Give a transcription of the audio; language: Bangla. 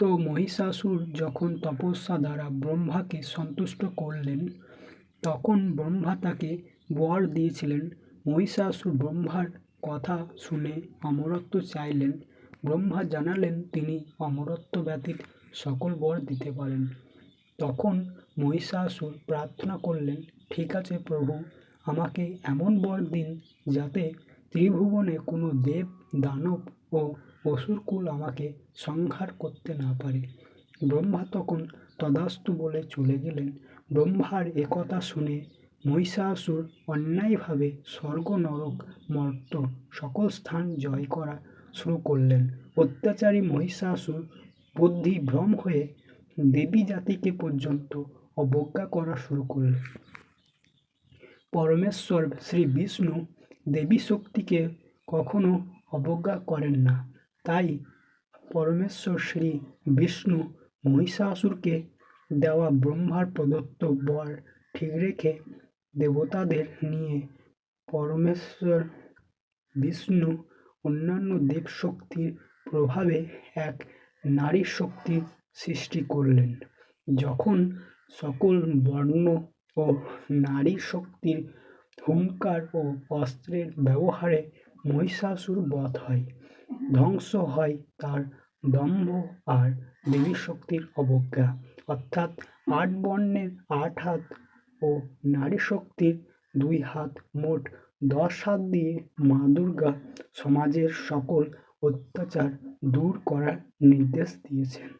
তো মহিষাসুর যখন তপস্যা দ্বারা ব্রহ্মাকে সন্তুষ্ট করলেন, তখন ব্রহ্মা তাকে বর দিয়েছিলেন। মহিষাসুর ব্রহ্মার কথা শুনে অমরত্ব চাইলেন। ব্রহ্মা জানালেন, তিনি অমরত্ব ব্যতীত সকল বর দিতে পারেন। তখন মহিষাসুর প্রার্থনা করলেন, ঠিক আছে প্রভু, আমাকে এমন বর দিন যাতে ত্রিভুবনে কোনো দেব, দানব ও অসুরকুল আমাকে সংহার করতে না পারে। ব্রহ্মা তখন তদাস্তু বলে চলে গেলেন। ব্রহ্মার একথা শুনে মহিষাসুর অন্যায়ভাবে স্বর্গ, নরক, মর্ত সকল স্থান জয় করা শুরু করলেন। অত্যাচারী মহিষাসুর বুদ্ধি ভ্রম হয়ে দেবী জাতিকে পর্যন্ত অবজ্ঞা করা শুরু করলেন। পরমেশ্বর শ্রী বিষ্ণু দেবী শক্তিকে কখনো অবজ্ঞা করেন না। তাই পরমেশ্বর শ্রী বিষ্ণু মহিষাসুরকে দেওয়া ব্রহ্মার প্রদত্ত বর ঠিক রেখে দেবতাদের নিয়ে পরমেশ্বর বিষ্ণু অন্যান্য দেবশক্তির প্রভাবে এক নারী শক্তির সৃষ্টি করলেন। যখন সকল বর্ণ ও নারী শক্তির হুঙ্কার ও অস্ত্রের ব্যবহারে মহিষাসুর বধ হয়, ধ্বংস হয় তার দম্ভ আর দেবী শক্তির অবজ্ঞা। অর্থাৎ আট বর্ণের আট হাত ও নারী শক্তির দুই হাত মোট দশ হাত দিয়ে মা দুর্গা সমাজের সকল অত্যাচার দূর করার নির্দেশ দিয়েছেন।